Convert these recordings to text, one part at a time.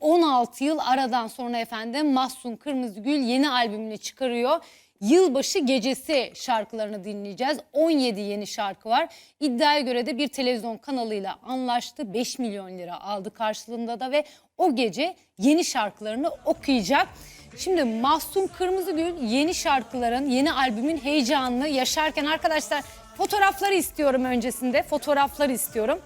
16 yıl aradan sonra efendim Mahsun Kırmızıgül yeni albümünü çıkarıyor. Yılbaşı gecesi şarkılarını dinleyeceğiz. 17 yeni şarkı var. İddiaya göre de bir televizyon kanalıyla anlaştı. 5 milyon lira aldı karşılığında da ve o gece yeni şarkılarını okuyacak. Şimdi Mahsun Kırmızıgül yeni şarkıların, yeni albümün heyecanını yaşarken arkadaşlar fotoğrafları istiyorum öncesinde. Fotoğrafları istiyorum.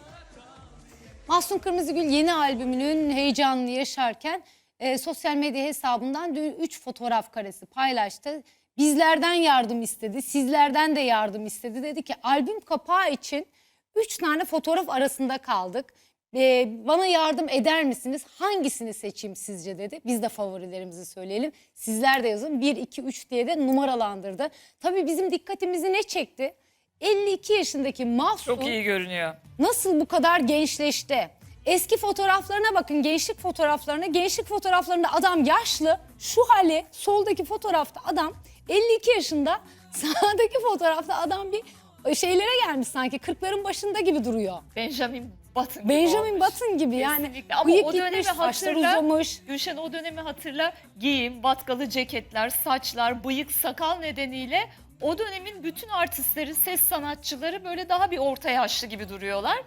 Mahsun Kırmızıgül yeni albümünün heyecanını yaşarken e, sosyal medya hesabından dün 3 fotoğraf karesi paylaştı. Bizlerden yardım istedi, sizlerden de yardım istedi. Dedi ki albüm kapağı için 3 tane fotoğraf arasında kaldık. E, bana yardım eder misiniz? Hangisini seçeyim sizce dedi. Biz de favorilerimizi söyleyelim. Sizler de yazın 1, 2, 3 diye de numaralandırdı. Tabii bizim dikkatimizi ne çekti? 52 yaşındaki Mahsun Çok iyi görünüyor. nasıl bu kadar gençleşti? Eski fotoğraflarına bakın gençlik fotoğraflarına. Gençlik fotoğraflarında adam yaşlı. Şu hali soldaki fotoğrafta adam 52 yaşında. Sağdaki fotoğrafta adam bir şeylere gelmiş sanki 40'ların başında gibi duruyor. Benjamin Button gibi Benjamin olmuş. Button gibi yani. Kesinlikle. Ama Bıyık o dönemi gitmiş, saçlar hatırla. uzamış. Gülşen o dönemi hatırla. Giyim, vatkalı ceketler, saçlar, bıyık, sakal nedeniyle o dönemin bütün artistleri, ses sanatçıları böyle daha bir orta yaşlı gibi duruyorlar.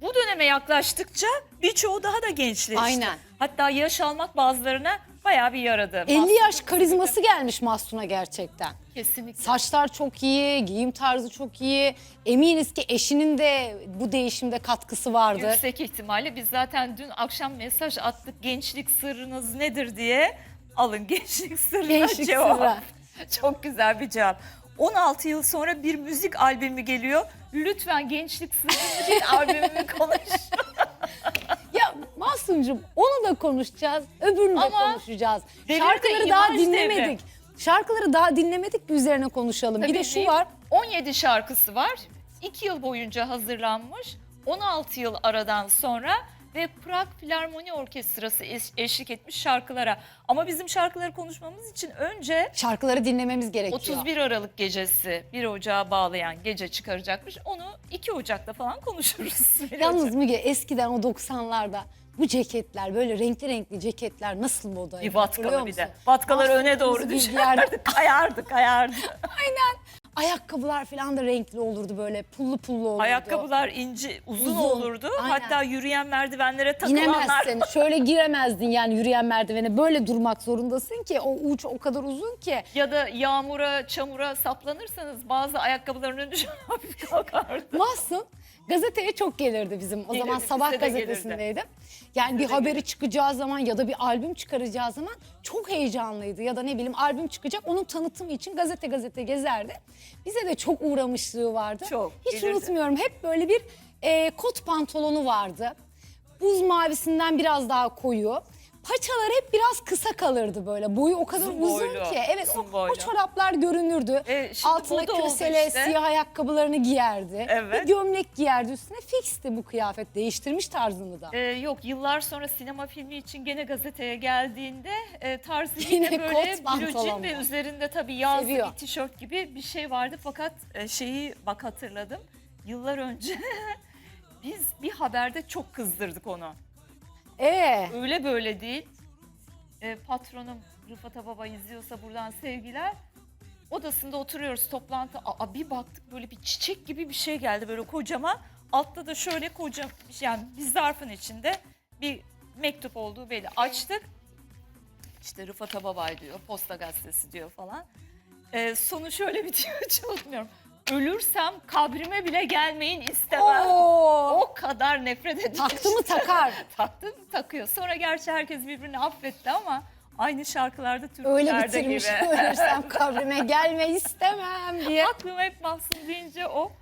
Bu döneme yaklaştıkça birçoğu daha da gençleşti. Aynen. Hatta yaş almak bazılarına bayağı bir yaradı. 50 yaş karizması gelmiş Mahsun'a gerçekten. Kesinlikle. Saçlar çok iyi, giyim tarzı çok iyi. Eminiz ki eşinin de bu değişimde katkısı vardır. Yüksek ihtimalle biz zaten dün akşam mesaj attık gençlik sırrınız nedir diye. Alın gençlik sırrına Gençlik cevap. sırrı. Çok güzel bir cevap. 16 yıl sonra bir müzik albümü geliyor. Lütfen gençlik sırrını değil albümümü konuş. Ya Mahsun'cum onu da konuşacağız, öbürünü de Ama konuşacağız. Şarkıları daha imaj dinlemedik. Şarkıları daha dinlemedik bir üzerine konuşalım. bir de Tabii şu var. 17 şarkısı var. 2 yıl boyunca hazırlanmış. 16 yıl aradan sonra ve Prag Filarmoni Orkestrası eş- eşlik etmiş şarkılara. Ama bizim şarkıları konuşmamız için önce Şarkıları dinlememiz gerekiyor. 31 Aralık gecesi 1 Ocağı bağlayan gece çıkaracakmış. Onu 2 Ocak'ta falan konuşuruz. Bir Yalnız Ocak. Müge eskiden o 90'larda bu ceketler böyle renkli renkli ceketler nasıl modaydı? bir hatırlıyor vatkalı bir de. musun? Vatkalar öne doğru kırmızı düşerdi. bilgiler- kayardı kayardı. Ayakkabılar falan da renkli olurdu böyle pullu pullu olurdu. Ayakkabılar inci uzun, Uzun, olurdu. aynen. Hatta yürüyen merdivenlere takılanlar. İnemezsin. Şöyle giremezdin yani yürüyen merdivene. Böyle durmak zorundasın ki o uç o kadar uzun ki. Ya da yağmura, çamura saplanırsanız bazı ayakkabıların önü hafif kalkardı. Mahsun gazeteye çok gelirdi bizim. O Gelirdi, zaman sabah bize de gazetesindeydim. Yani bir haberi çıkacağı zaman ya da bir albüm çıkaracağı zaman çok heyecanlıydı. Ya da ne bileyim albüm çıkacak onun tanıtımı için gazete gazete gezerdi. Bize de çok uğramışlığı vardı. Çok, Hiç gelirdi. unutmuyorum hep böyle bir e, kot pantolonu vardı. Buz mavisinden biraz daha koyu. Paçalar hep biraz kısa kalırdı böyle. Boyu o kadar Uzun uzun boylu, ki. Evet uzun o, o boylu. çoraplar görünürdü. E, şimdi Altına moda oldu kösele, işte. siyah ayakkabılarını giyerdi. Evet. Bir gömlek giyerdi üstüne. Fixti bu kıyafet. Değiştirmiş tarzını da. Ee, yok yıllar sonra sinema filmi için gene gazeteye geldiğinde e, tarzı Yine yine böyle kot pantolon ve üzerinde tabii yazlı Seviyor. bir tişört gibi bir şey vardı. Fakat e, şeyi bak hatırladım. Yıllar önce biz bir haberde çok kızdırdık onu. Ee, Öyle böyle değil. E, patronum Rıfat Baba izliyorsa buradan sevgiler. Odasında oturuyoruz toplantı. Aa, bir baktık böyle bir çiçek gibi bir şey geldi böyle kocaman. Altta da şöyle koca yani bir zarfın içinde bir mektup olduğu belli. Açtık. İşte Rıfat Babay diyor, Posta Gazetesi diyor falan. E, sonu şöyle bitiyor hiç unutmuyorum. Ölürsem kabrime bile gelmeyin istemem. Oo. O kadar nefret ediyorum. taktı mı takar. Taktı mı takıyor. Sonra gerçi herkes birbirini affetti ama aynı şarkılarda Öyle türkülerde bitirmiş. gibi. Ölürsem kabrime gelme istemem diye. Aklıma hep Mahsun deyince o.